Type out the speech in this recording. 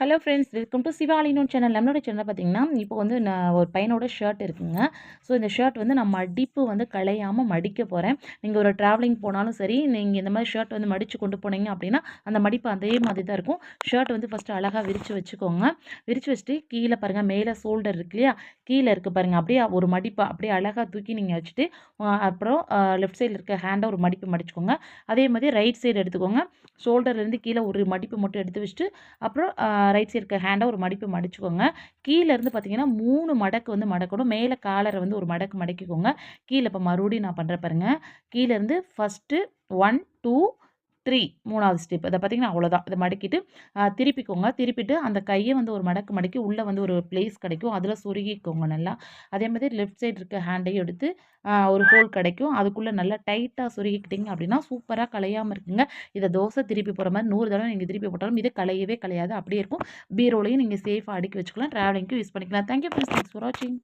Hello friends welcome to சிவாலினோன் channel நம்மளோட channel பார்த்தீங்கன்னா இப்போ வந்து நான் ஒரு பையனோட ஷர்ட் இருக்குங்க. ஸோ இந்த ஷர்ட் வந்து நான் மடிப்பு வந்து களையாமல் மடிக்க போகிறேன் நீங்கள் ஒரு ட்ராவலிங் போனாலும் சரி நீங்கள் இந்த மாதிரி ஷர்ட் வந்து மடித்து கொண்டு போனீங்க அப்படின்னா அந்த மடிப்பு அதே மாதிரி தான் இருக்கும். ஷர்ட் வந்து ஃபஸ்ட்டு அழகாக விரித்து வச்சுக்கோங்க. விரித்து வச்சுட்டு கீழே பாருங்கள் மேலே ஷோல்டர் இருக்கு இல்லையா? கீழே இருக்குது பாருங்கள் அப்படியே ஒரு மடிப்பை அப்படியே அழகாக தூக்கி நீங்கள் வச்சுட்டு அப்புறம் லெஃப்ட் சைடில் இருக்க ஹேண்டை ஒரு மடிப்பு மடிச்சுக்கோங்க. அதே மாதிரி ரைட் சைடு எடுத்துக்கோங்க. ஷோல்டர்லேருந்து கீழே ஒரு மடிப்பு மட்டும் எடுத்து வச்சுட்டு அப்புறம் ரைட் சைடு இருக்க ஹேண்டை ஒரு மடிப்பு மடிச்சுக்கோங்க. கீழே இருந்து பார்த்தீங்கன்னா மூணு மடக்கு வந்து மடக்கணும். மேலே காலரை வந்து ஒரு மடக்கு மடக்கிக்கோங்க. கீழே இப்போ மறுபடியும் நான் பண்ணுற பாருங்கள் கீழேருந்து ஃபஸ்ட்டு ஒன் டூ த்ரீ மூணாவது ஸ்டெப் அதை பார்த்தீங்கன்னா அவ்வளோதான் இதை மடக்கிட்டு திருப்பிக்கோங்க. திருப்பிட்டு அந்த கையை வந்து ஒரு மடக்கு மடக்கி உள்ளே வந்து ஒரு பிளேஸ் கிடைக்கும். அதில் சொருகிக்கோங்க நல்லா. அதே மாதிரி லெஃப்ட் சைடு இருக்க ஹேண்டையும் எடுத்து ஒரு ஹோல் கிடைக்கும். அதுக்குள்ளே நல்லா டைட்டாக சொருகிக்கிட்டிங்க அப்படின்னா சூப்பராக கலையாமல் இருக்குங்க. இதை தோசை திருப்பி போகிற மாதிரி நூறு தடவை நீங்கள் திருப்பி போட்டாலும் இது கலையவே கலையாது அப்படியே இருக்கும். பீரோலையும் நீங்கள் சேஃபாக அடுக்கி வச்சுக்கலாம். ட்ராவலிங்க்கும் யூஸ் பண்ணிக்கலாம். Thank you friends thanks for வாட்சிங்